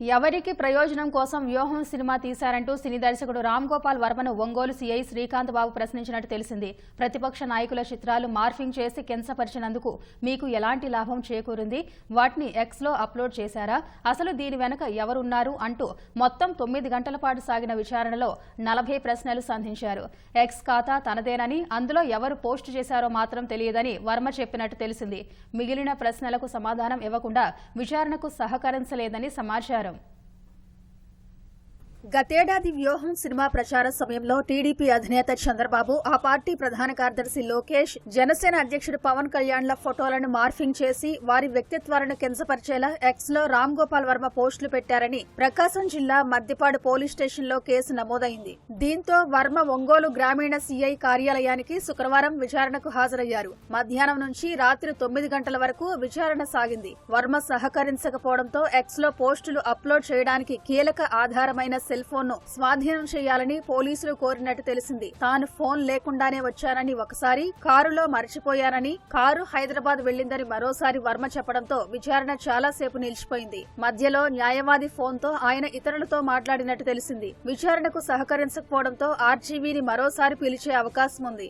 ఎవరికి ప్రయోజనం కోసం వ్యూహం సినిమా తీశారంటూ సినీ దర్శకుడు రామ్ గోపాల్ వర్మను ఒంగోలు సీఐ శ్రీకాంత్ బాబు ప్రశ్నించినట్టు తెలిసింది. ప్రతిపక్ష నాయకుల చిత్రాలు మార్ఫింగ్ చేసి కించపరిచినందుకు మీకు ఎలాంటి లాభం చేకూరింది? వాటిని ఎక్స్లో అప్లోడ్ చేశారా? అసలు దీని వెనక ఎవరున్నారు అంటూ మొత్తం తొమ్మిది గంటల పాటు సాగిన విచారణలో నలభై ప్రశ్నలు సంధించారు. ఎక్స్ ఖాతా తనదేనని అందులో ఎవరు పోస్టు చేశారో మాత్రం తెలియదని వర్మ చెప్పినట్టు తెలిసింది. మిగిలిన ప్రశ్నలకు సమాధానం ఇవ్వకుండా విచారణకు సహకరించలేదని సమాచారం. గతేడాది వ్యూహం సినిమా ప్రచార సమయంలో టీడీపీ అధినేత చంద్రబాబు ఆ పార్టీ ప్రధాన కార్యదర్శి లోకేష్ జనసేన అధ్యక్షుడు పవన్ కళ్యాణ్ల ఫోటోలను మార్ఫింగ్ చేసి వారి వ్యక్తిత్వాలను కించపరిచేలా ఎక్స్లో రామ్ గోపాల్ వర్మ పోస్టులు పెట్టారని ప్రకాశం జిల్లా మద్దిపాడు పోలీస్ స్టేషన్లో కేసు నమోదైంది. దీంతో వర్మ ఒంగోలు గ్రామీణ సీఐ కార్యాలయానికి శుక్రవారం విచారణకు హాజరయ్యారు. మధ్యాహ్నం నుంచి రాత్రి తొమ్మిది గంటల వరకు విచారణ సాగింది. వర్మ సహకరించకపోవడంతో ఎక్స్లో పోస్టులు అప్లోడ్ చేయడానికి కీలక ఆధారమైన సెల్ ఫోన్ను స్వాధీనం చేయాలని పోలీసులు కోరినట్టు తెలిసింది. తాను ఫోన్ లేకుండానే వచ్చానని ఒకసారి కారులో మరచిపోయానని కారు హైదరాబాద్ వెళ్ళిందని మరోసారి వర్మ చెప్పడంతో విచారణ చాలాసేపు నిలిచిపోయింది. మధ్యలో న్యాయవాది ఫోన్తో ఆయన ఇతరులతో మాట్లాడినట్టు తెలిసింది. విచారణకు సహకరించకపోవడంతో ఆర్జీవీని మరోసారి పిలిచే అవకాశం ఉంది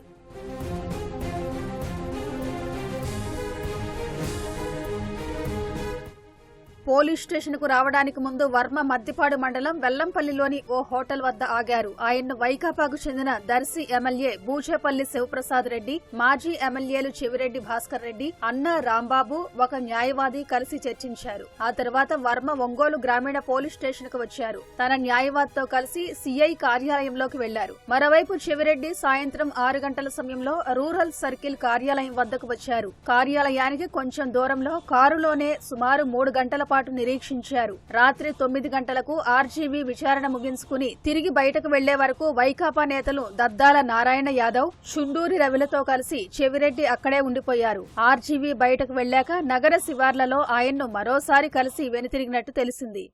పోలీస్ స్టేషన్కు రావడానికి ముందు వర్మ మద్దిపాడు మండలం వెల్లంపల్లిలోని ఓ హోటల్ వద్ద ఆగారు. ఆయన్ను వైకాపాకు చెందిన దర్శి ఎమ్మెల్యే బూచేపల్లి శివప్రసాద్ రెడ్డి మాజీ ఎమ్మెల్యేలు చెవిరెడ్డి భాస్కర్ రెడ్డి అన్న రాంబాబు ఒక న్యాయవాది కలిసి చర్చించారు. ఆ తర్వాత వర్మ ఒంగోలు గ్రామీణ పోలీస్ స్టేషన్కు వచ్చారు. తన న్యాయవాదితో కలిసి సీఐ కార్యాలయంలోకి వెళ్ళారు. మరోవైపు చెవిరెడ్డి సాయంత్రం ఆరు గంటల సమయంలో రూరల్ సర్కిల్ కార్యాలయం వద్దకు వచ్చారు. కార్యాలయానికి కొంచెం దూరంలో కారులోనే సుమారు మూడు గంటల పాటు నిరీక్షించారు. రాత్రి తొమ్మిది గంటలకు ఆర్జీవీ విచారణ ముగించుకుని తిరిగి బయటకు వెళ్ళే వరకు వైకాపా నేతలు దద్దాల నారాయణ యాదవ్ చుండూరి రవిలతో కలిసి చెవిరెడ్డి అక్కడే ఉండిపోయారు. ఆర్జీవీ బయటకు వెళ్ళాక నగర శివార్లలో ఆయన్ను మరోసారి కలిసి వెనుతిరిగినట్టు తెలిసింది.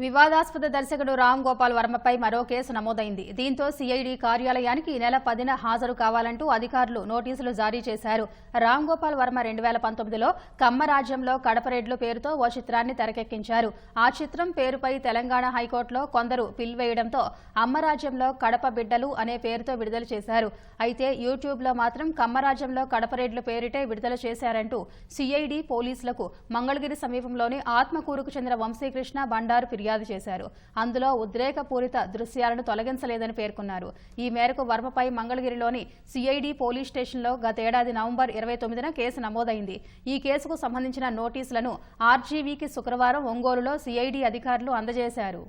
వివాదాస్పద దర్శకుడు రామ్ గోపాల్ వర్మపై మరో కేసు నమోదైంది. దీంతో సీఐడీ కార్యాలయానికి ఈ నెల పదిన హాజరు కావాలంటూ అధికారులు నోటీసులు జారీ చేశారు. రామ్ గోపాల్ వర్మ రెండు వేల పంతొమ్మిదిలో కమ్మరాజ్యంలో కడపరెడ్లు పేరుతో ఓ చిత్రాన్ని తెరకెక్కించారు. ఆ చిత్రం పేరుపై తెలంగాణ హైకోర్టులో కొందరు పిల్వేయడంతో అమ్మరాజ్యంలో కడప బిడ్డలు అనే పేరుతో విడుదల చేశారు. అయితే యూట్యూబ్లో మాత్రం కమ్మరాజ్యంలో కడపరెడ్లు పేరిటే విడుదల చేశారంటూ సీఐడీ పోలీసులకు మంగళగిరి సమీపంలోని ఆత్మకూరుకు చెందిన వంశీకృష్ణ బండారు ఫిర్యాదు చేశారు. అందులో ఉద్రేకపూరిత దృశ్యాలను తొలగించలేదని పేర్కొన్నారు. ఈ మేరకు వర్మపై మంగళగిరిలోని సిఐడి పోలీస్ స్టేషన్లో గతేడాది నవంబర్ ఇరవై తొమ్మిదిన కేసు నమోదైంది. ఈ కేసుకు సంబంధించిన నోటీసులను ఆర్జీవీకి శుక్రవారం ఒంగోలులో సిఐడి అధికారులు అందజేశారు.